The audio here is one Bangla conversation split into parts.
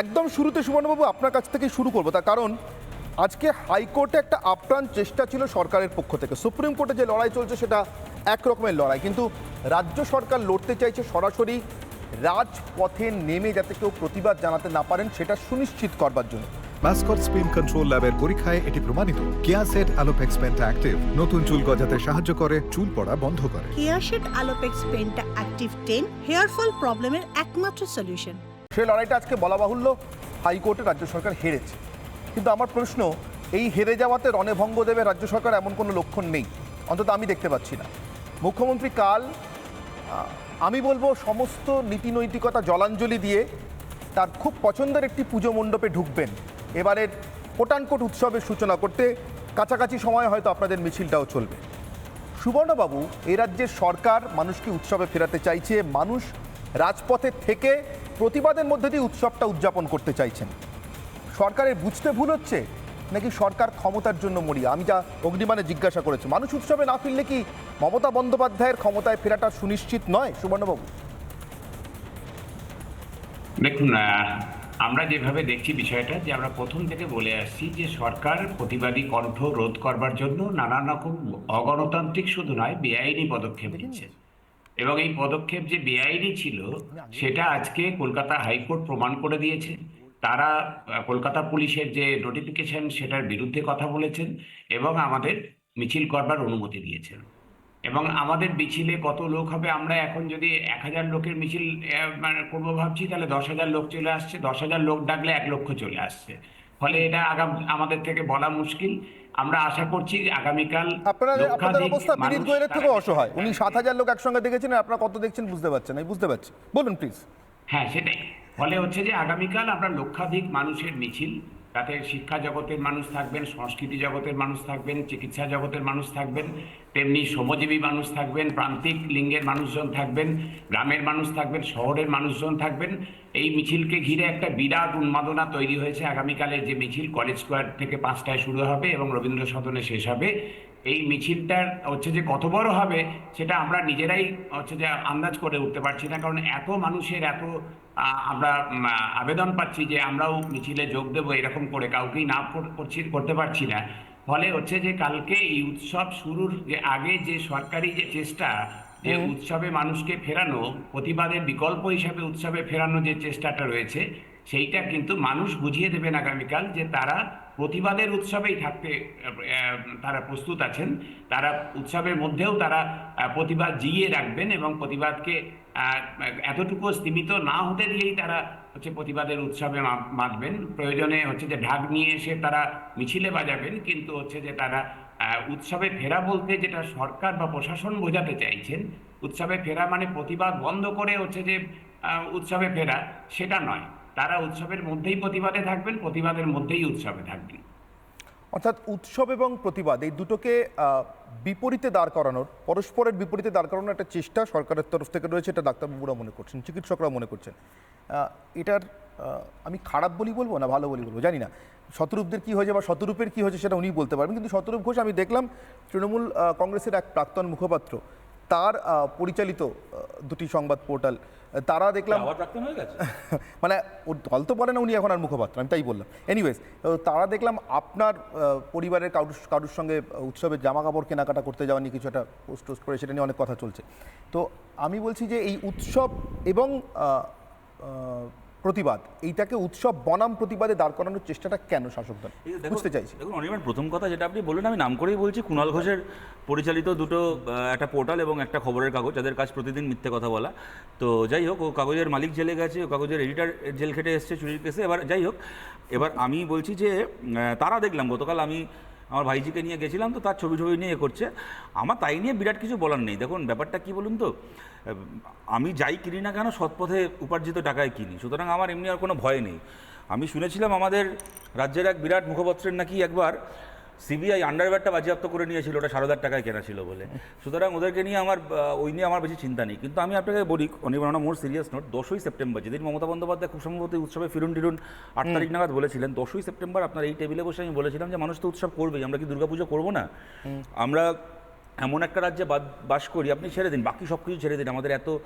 একদম শুরুতে সুবর্ণবাবু আপনার কাছ থেকে শুরু করব। তার কারণ আজকে হাইকোর্টে একটা আপ্রাণ চেষ্টা ছিল সরকারের পক্ষ থেকে। সুপ্রিম কোর্টে যে লড়াই চলছে সেটা এক রকমের লড়াই। কিন্তু রাজ্য সরকার লড়তে চাইছে সরাসরি রাজপথে নেমে যাতে কেউ প্রতিবাদ জানাতে না পারেন সেটা সুনিশ্চিত করবার জন্য। মাস্কট স্পিন কন্ট্রোল ল্যাবের পরীক্ষায় এটি প্রমাণিত। কেয়াসেট অ্যালোপেক্স পেন্টা অ্যাক্টিভ নতুন চুল গজাতে সাহায্য করে চুল পড়া বন্ধ করে। কেয়াশেড আলোপেক্স পেনটা অ্যাক্টিভ টেন হেয়ার ফল প্রবলেমের একমাত্র সলিউশন সেই লড়াইটা আজকে বলা বাহুল্য, হাইকোর্টে রাজ্য সরকার হেরেছে। কিন্তু আমার প্রশ্ন, এই হেরে যাওয়াতে রণভঙ্গ দেবে রাজ্য সরকার এমন কোনো লক্ষণ নেই? অন্তত আমি দেখতে পাচ্ছি না। মুখ্যমন্ত্রী কাল আমি বলব সমস্ত নীতি নৈতিকতা জলাঞ্জলি দিয়ে তার খুব পছন্দের একটি পুজো মণ্ডপে ঢুকবেন। এবারের কোটানকোট উৎসবের সূচনা করতে কাছাকাছি সময় হয়তো আপনাদের মিছিলটাও চলবে। সুবর্ণবাবু, এ রাজ্যের সরকার মানুষকে উৎসবে ফেরাতে চাইছে, মানুষ রাজপথে থেকে প্রতিবাদের মধ্যে দিয়ে উৎসবটা উদযাপন করতে চাইছেন। সরকারের বুঝতে ভুল হচ্ছে? নাকি সরকার ক্ষমতার জন্য মরিয়া? আমি যা অগ্নিমানে জিজ্ঞাসা করেছি। মানুষ উৎসবে না ফিরলে কি মমতা বন্দ্যোপাধ্যায়ের ক্ষমতায় ফেরাটা সুনিশ্চিত নয় সুবর্ণবাবু? দেখুন আমরা যেভাবে দেখছি বিষয়টা যে আমরা প্রথম থেকে বলে আসছি যে সরকার প্রতিবাদী কণ্ঠ রোধ করবার জন্য নানান রকম অগণতান্ত্রিক শুধু নয় বেআইনি পদক্ষেপ নিচ্ছে। এবং এই পদক্ষেপ যে বেআইনি ছিল, সেটা আজকে কলকাতা হাইকোর্ট প্রমাণ করে দিয়েছে। তারা কলকাতা পুলিশের যে নোটিফিকেশন সেটার বিরুদ্ধে কথা বলেছেন এবং আমাদের মিছিল করবার অনুমতি দিয়েছেন। এবং আমাদের মিছিলে কত লোক হবে, আমরা এখন যদি এক হাজার লোকের মিছিল মানে করব ভাবছি, তাহলে দশ হাজার লোক চলে আসছে। দশ হাজার লোক ডাকলে এক লক্ষ চলে আসছে। ফলে এটা আগাম, আমাদের থেকে বলা মুশকিল। আমরা আশা করছি আগামীকাল আপনারা আপনাদের অবস্থা বিনীত গোয়েলের থেকে অসহায়। উনি সাত হাজার লোক একসঙ্গে দেখেছেন আপনারা কত দেখছেন বুঝতে পারছেন আমি বুঝতে পারছি। বলুন প্লিজ হ্যাঁ সেটাই। ফলে হচ্ছে যে আগামীকাল আমরা লক্ষাধিক মানুষের মিছিল তাতে শিক্ষা জগতের মানুষ থাকবেন, সংস্কৃতি জগতের মানুষ থাকবেন, চিকিৎসা জগতের মানুষ থাকবেন, তেমনি শ্রমজীবী মানুষ থাকবেন, প্রান্তিক লিঙ্গের মানুষজন থাকবেন, গ্রামের মানুষ থাকবেন, শহরের মানুষজন থাকবেন। এই মিছিলকে ঘিরে একটা বিরাট উন্মাদনা তৈরি হয়েছে। আগামীকালের যে মিছিল কলেজ স্কোয়ার থেকে পাঁচটায় শুরু হবে এবং রবীন্দ্র সদনে শেষ হবে। এই মিছিলটার হচ্ছে যে কত বড় হবে সেটা আমরা নিজেরাই হচ্ছে যে আন্দাজ করে উঠতে পারছি না। কারণ এত মানুষের এত আমরা আবেদন পাচ্ছি যে আমরাও মিছিলে যোগ দেবো এরকম করে কাউকেই না কর- করছি করতে পারছি না। ফলে হচ্ছে যে কালকে এই উৎসব শুরুর যে আগে যে সরকারি যে চেষ্টা যে উৎসবে মানুষকে ফেরানো প্রতিবাদের বিকল্প হিসাবে উৎসবে ফেরানো যে চেষ্টাটা রয়েছে সেইটা কিন্তু মানুষ বুঝিয়ে দেবেন আগামীকাল যে তারা প্রতিবাদের উৎসবেই থাকতে তারা প্রস্তুত আছেন। তারা উৎসবের মধ্যেও তারা প্রতিবাদ জিইয়ে রাখবেন এবং প্রতিবাদকে এতটুকু স্তীমিত না হতে দিয়েই তারা হচ্ছে প্রতিবাদের উৎসবে মাতবেন। প্রয়োজনে হচ্ছে যে ঢাক নিয়ে এসে তারা মিছিলে বাজাবেন, কিন্তু হচ্ছে যে তারা উৎসবে ফেরা বলতে যেটা সরকার বা প্রশাসন বোঝাতে চাইছেন, উৎসবে ফেরা মানে প্রতিবাদ বন্ধ করে হচ্ছে যে উৎসবে ফেরা, সেটা নয়। তারা উৎসবের মধ্যেই প্রতিবাদে থাকবেন, প্রতিবাদের মধ্যেই উৎসবে থাকবেন। অর্থাৎ উৎসব এবং প্রতিবাদ, এই দুটোকে বিপরীতে দাঁড় করানোর, পরস্পরের বিপরীতে দাঁড় করানোর একটা চেষ্টা সরকারের তরফ থেকে রয়েছে, এটা ডাক্তারবাবুরা মনে করছেন চিকিৎসকরা মনে করছেন। এটার আমি খারাপ বলি বলব না, ভালো বলি বলব, জানি না। শতরূপদের কী হয়েছে বা শতরূপের কী হয়েছে সেটা উনি বলতে পারবেন, কিন্তু শতরূপ ঘোষ আমি দেখলাম তৃণমূল কংগ্রেসের এক প্রাক্তন মুখপাত্র, তার পরিচালিত দুটি সংবাদ পোর্টাল তারা দেখলাম মানে ওর দল তো বলে না উনি এখন আর মুখপাত্র আমি তাই বললাম। এনিওয়েজ তারা দেখলাম আপনার পরিবারের কারুর কারুর সঙ্গে উৎসবের জামা কাপড় কেনাকাটা করতে যাওয়া নিয়ে কিছু একটা পোস্ট টোস্ট করে সেটা নিয়ে অনেক কথা চলছে। তো আমি বলছি যে এই উৎসব এবং প্রতিবাদ। এইটাকে উৎসব বনাম প্রতিবাদে দাঁড় করানোর চেষ্টাটা কেন শাসক দল? বুঝতে চাইছি। দেখুন অনির্বাণ প্রথম কথা যেটা আপনি বললেন আমি নাম করেই বলছি কুণাল ঘোষের পরিচালিত দুটো একটা পোর্টাল এবং একটা খবরের কাগজ যাদের কাজ প্রতিদিন মিথ্যে কথা বলা। তো যাই হোক ও কাগজের মালিক জেলে গেছে ও কাগজের এডিটার জেল খেটে এসছে চুরির কেসে। এবার যাই হোক এবার আমি বলছি যে তারা দেখলাম গতকাল আমি আমার ভাইজিকে নিয়ে গেছিলাম তো তার ছবি ছবি নিয়ে এ করছে। আমার তাই নিয়ে বিরাট কিছু বলার নেই। দেখুন ব্যাপারটা কি বলুন তো? আমি যাই কিনি না কেন সৎপথে উপার্জিত টাকায় কিনি। সুতরাং আমার এমনি আর কোনো ভয় নেই। আমি শুনেছিলাম আমাদের রাজ্যের এক বিরাট মুখপত্রের নাকি একবার সিবিআই আন্ডারওয়্যারটা বাজেয়াপ্ত করে নিয়েছিল ওটা সারদার টাকায় কেনা ছিল বলে। সুতরাং ওদেরকে নিয়ে আমার ওই নিয়ে আমার বেশি চিন্তা নেই। কিন্তু আমি আপনাকে বলি অনির্বাণ মোর সিরিয়াস নোট দশই সেপ্টেম্বর যেদিন মমতা বন্দ্যোপাধ্যায় খুব সম্ভবত উৎসবে ফিরুন টিরুন আট তারিখ নাগাদ বলেছিলেন দশই সেপ্টেম্বর আপনার এই টেবিলে বসে আমি বলেছিলাম যে মানুষ তো উৎসব করবেই আমরা কি দুর্গাপুজো করব না? আমরা এমন একটা রাজ্যে বাদ- বাস করি আপনি ছেড়ে দিন বাকি সব কিছু ছেড়ে দিন। আমাদের এত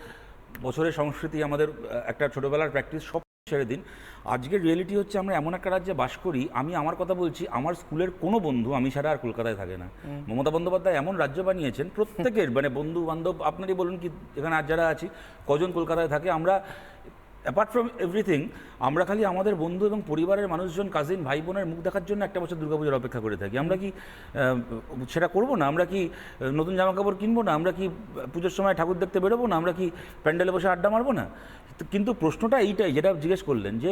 বছরের সংস্কৃতি আমাদের একটা ছোটোবেলার প্র্যাকটিস সব ছেড়ে দিন। আজকের রিয়েলিটি হচ্ছে আমরা এমন একটা রাজ্যে বাস করি আমি আমার কথা বলছি আমার স্কুলের কোনো বন্ধু আমি ছাড়া আর কলকাতায় থাকে না। মমতা বন্দ্যোপাধ্যায় এমন রাজ্য বানিয়েছেন প্রত্যেকের মানে বন্ধু বান্ধব আপনারই বলুন কি এখানে আর যারা আছি কজন কলকাতায় থাকে আমরা অ্যাপার্ট ফ্রম এভরিথিং আমরা খালি আমাদের বন্ধু এবং পরিবারের মানুষজন কাজিন ভাই বোনের মুখ দেখার জন্য একটা বছর দুর্গাপূজার অপেক্ষা করে থাকি। আমরা কি সেটা করব না? আমরা কি নতুন জামা কাপড় কিনবো না? আমরা কি পুজোর সময় ঠাকুর দেখতে বেরোবো না? আমরা কি প্যান্ডেলে বসে আড্ডা মারবো না? কিন্তু প্রশ্নটা এইটাই, যেটা জিজ্ঞেস করলেন যে,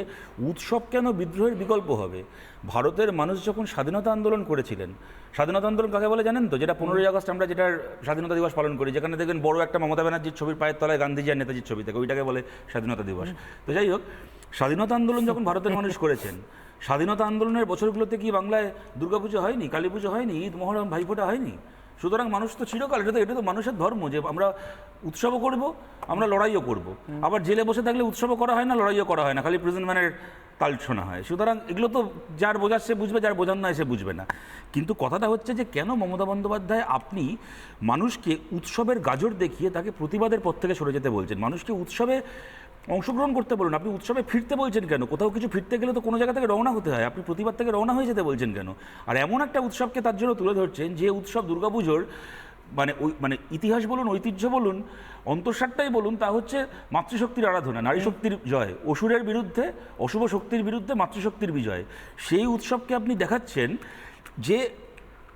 উৎসব কেন বিদ্রোহের বিকল্প হবে? ভারতের মানুষ যখন স্বাধীনতা আন্দোলন করেছিলেন, স্বাধীনতা আন্দোলন কাকে বলে জানেন তো? যেটা পনেরোই আগস্ট আমরা যেটার স্বাধীনতা দিবস পালন করি, যেখানে দেখবেন বড় একটা মমতা ব্যানার্জির ছবির পায়ের তলায় গান্ধীজি আর নেতাজির ছবি থাকে, ওইটাকে বলে স্বাধীনতা দিবস। তো যাই হোক, স্বাধীনতা আন্দোলন যখন ভারতের মানুষ করেছেন, স্বাধীনতা আন্দোলনের বছরগুলোতে কি বাংলায় দুর্গাপুজো হয়নি কালী পুজো হয়নি, ঈদ, মহরম, ভাইফোঁটা হয়নি? সুতরাং মানুষ তো চিরকাল, এটা তো এটা তো মানুষের ধর্ম যে আমরা উৎসবও করব, আমরা লড়াইও করব। আবার জেলে বসে থাকলে উৎসবও করা হয় না, লড়াইও করা হয় না, খালি প্রেজেন্ট ম্যানের তাল হয়। সুতরাং এগুলো তো যার বোঝার সে বুঝবে, যার বোঝার নয় সে বুঝবে না। কিন্তু কথাটা হচ্ছে যে, কেন মমতা বন্দ্যোপাধ্যায় আপনি মানুষকে উৎসবের গাজর দেখিয়ে তাকে প্রতিবাদের পথ থেকে সরে যেতে বলছেন? মানুষকে উৎসবে অংশগ্রহণ করতে বলুন। আপনি উৎসবে ফিরতে বলছেন কেন? কোথাও কিছু ফিরতে গেলে তো কোনো জায়গা থেকে রওনা হতে হয়। আপনি প্রতিবাদ থেকে রওনা হয়ে যেতে বলছেন কেন? আর এমন একটা উৎসবকে তার জন্য তুলে ধরছেন, যে উৎসব দুর্গাপুজোর মানে ওই মানে ইতিহাস বলুন, ঐতিহ্য বলুন অন্তঃসারটাই বলুন, তা হচ্ছে মাতৃশক্তির আরাধনা, নারী শক্তির জয়। অসুরের বিরুদ্ধে, অশুভ শক্তির বিরুদ্ধে মাতৃশক্তির বিজয়। সেই উৎসবকে আপনি দেখাচ্ছেন, যে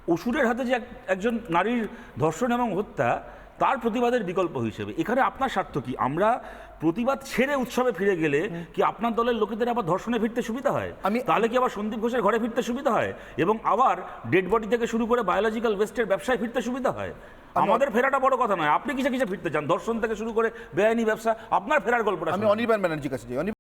অসুরের হাতে যে এক- একজন নারীর ধর্ষণ এবং হত্যা তার প্রতিবাদের বিকল্প হিসেবে। এখানে আপনার স্বার্থ কি? আমরা প্রতিবাদ ছেড়ে উৎসবে ফিরে গেলে কি আপনার দলের লোকেদের আবার ধর্ষণে ফিরতে সুবিধা হয়? আমি- তাহলে কি আবার সন্দীপ ঘোষের ঘরে ফিরতে সুবিধা হয়? এবং আবার ডেড বডি থেকে শুরু করে বায়োলজিক্যাল ওয়েস্টের ব্যবসায় ফিরতে সুবিধা হয়? আমাদের ফেরাটা বড় কথা নয়। আপনি কিসে কিসে ফিরতে চান? ধর্ষণ থেকে শুরু করে বেআইনি ব্যবসা আপনার ফেরার গল্পটা আমি। অনির্বাণ ব্যানার্জির কাছে যাই।